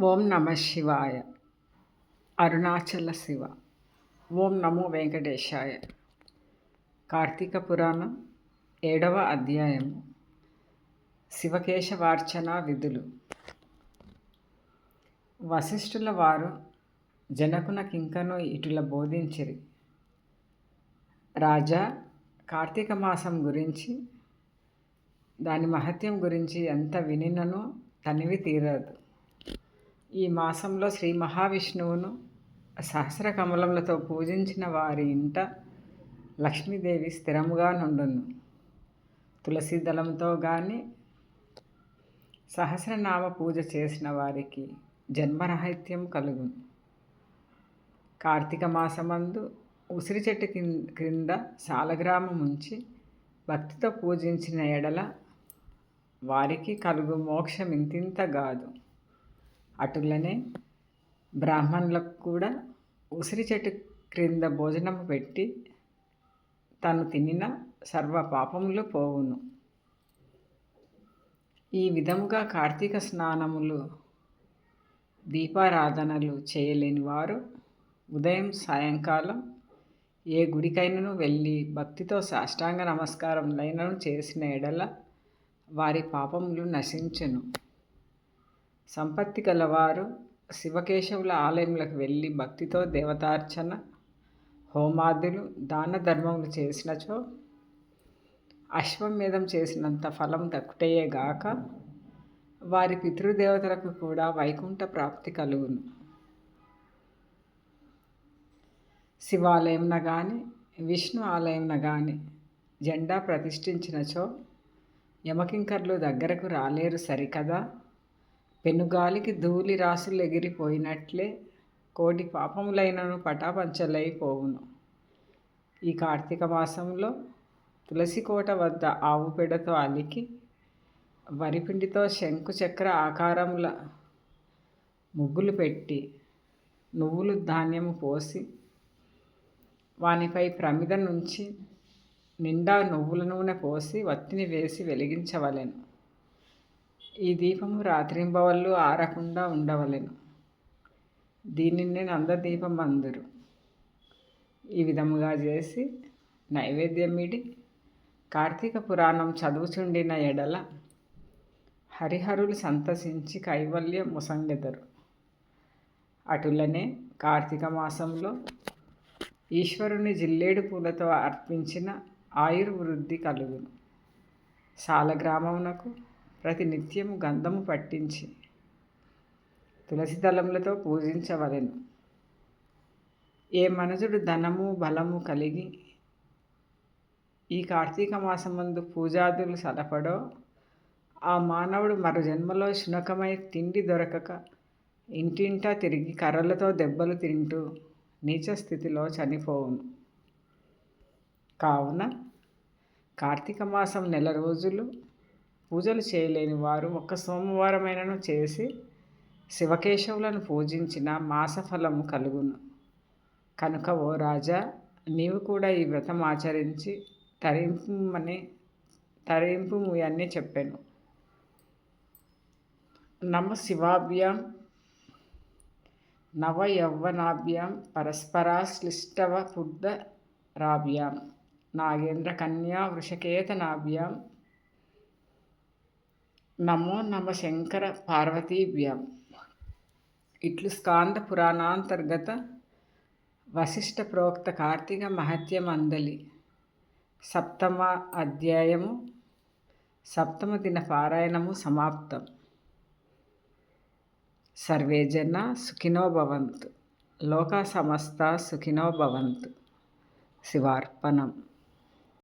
ఓం నమ శివాయ. అరుణాచల శివ. ఓం నమో వెంకటేశాయ. కార్తీక పురాణం ఏడవ అధ్యాయం శివకేశవార్చన విధులు. వశిష్ఠుల వారు జనకునకింకను ఇటుల బోధించిరి. రాజా కార్తీక మాసం గురించి దాని మహత్యం గురించి ఎంత వినినను తనివి తీరదు. ఈ మాసంలో శ్రీ మహావిష్ణువును సహస్ర కమలములతో పూజించిన వారి ఇంట లక్ష్మీదేవి స్థిరముగా నుండును. తులసి దళంతో కానీ సహస్రనామ పూజ చేసిన వారికి జన్మరహిత్యం కలుగును. కార్తీక మాసమందు ఉసిరి చెట్టు క్రింద సాలగ్రామం ఉంచి భక్తితో పూజించిన ఎడల వారికి కలుగు మోక్షం ఇంతింత కాదు అటులనే బ్రాహ్మణులకు కూడా ఉసిరి చెట్టు క్రింద భోజనం పెట్టి తను తినిన సర్వ పాపములు పోవును. ఈ విధముగా కార్తీక స్నానములు దీపారాధనలు చేయలేని వారు ఉదయం సాయంకాలం ఏ గుడికైనను వెళ్ళి భక్తితో సాష్టాంగ నమస్కారం లైనను చేసిన ఎడల వారి పాపములు నశించును. సంపత్తి గలవారు శివకేశవుల ఆలయములకు వెళ్ళి భక్తితో దేవతార్చన హోమాదులు దాన ధర్మములు చేసినచో అశ్వమేధం చేసినంత ఫలం దక్కుటయేగాక వారి పితృదేవతలకు కూడా వైకుంఠ ప్రాప్తి కలుగును. శివాలయంన కానీ విష్ణు ఆలయంన కానీ జెండా ప్రతిష్ఠించినచో యమకింకర్లు దగ్గరకు రాలేరు సరికదా? పెనుగాలికి ధూళి రాసులు ఎగిరిపోయినట్లే కోటి పాపములైనను పటాపంచలైపోవును. ఈ కార్తీక మాసంలో తులసికోట వద్ద ఆవు పెడతో అలికి వరిపిండితో శంకు చక్ర ఆకారముల ముగ్గులు పెట్టి నువ్వులు ధాన్యము పోసి వానిపై ప్రమిద నుంచి నిండా నువ్వుల నూనె పోసి వత్తిని వేసి వెలిగించవలెను. ఈ దీపము రాత్రింబవళ్ళు ఆరకుండా ఉండవలెను. దీనిని నందదీపం అందరు. ఈ విధముగా చేసి నైవేద్యమిడి కార్తీక పురాణం చదువుచుండిన ఎడల హరిహరులు సంతసించి కైవల్యం ముసంగెదరు. అటులనే కార్తీక మాసంలో ఈశ్వరుని జిల్లేడు పూలతో అర్పించిన ఆయుర్వృద్ధి కలుగును. సాలగ్రామమునకు ప్రతి నిత్యము గంధము పట్టించి తులసి దళములతో పూజించవలెను. ఏ మనుజుడు ధనము బలము కలిగి ఈ కార్తీక మాసమందు పూజాదులు సలపడో ఆ మానవుడు మరు జన్మలో శునకమై తిండి దొరకక ఇంటింటా తిరిగి కర్రలతో దెబ్బలు తింటూ నీచ స్థితిలో చనిపోవును. కావున కార్తీక మాసం నెల రోజులు పూజలు చేయలేని వారు ఒక్క సోమవారమైనను చేసి శివకేశవులను పూజించిన మాసఫలము కలుగును. కనుక ఓ రాజా నీవు కూడా ఈ వ్రతం ఆచరించి తరింపుమని తరింపు అన్నీ చెప్పాను. నమ శివాభ్యాం నవ యౌవనాభ్యాం పరస్పరాశ్లిష్టవ రాభ్యాం నాగేంద్ర కన్యా వృషకేతనాభ్యాం నమో నమ శంకర పార్వతీభ్యాం ఇట్లు స్కాంద పురాణాంతర్గత వశిష్ట ప్రోక్త కార్తీక మహత్యం అందలి సప్తమ అధ్యాయము సప్తమ దిన పారాయణము సమాప్తం. సర్వే జన సుఖినో భవంతు. లోక సమస్త సుఖినో భవంతు. శివార్పణం.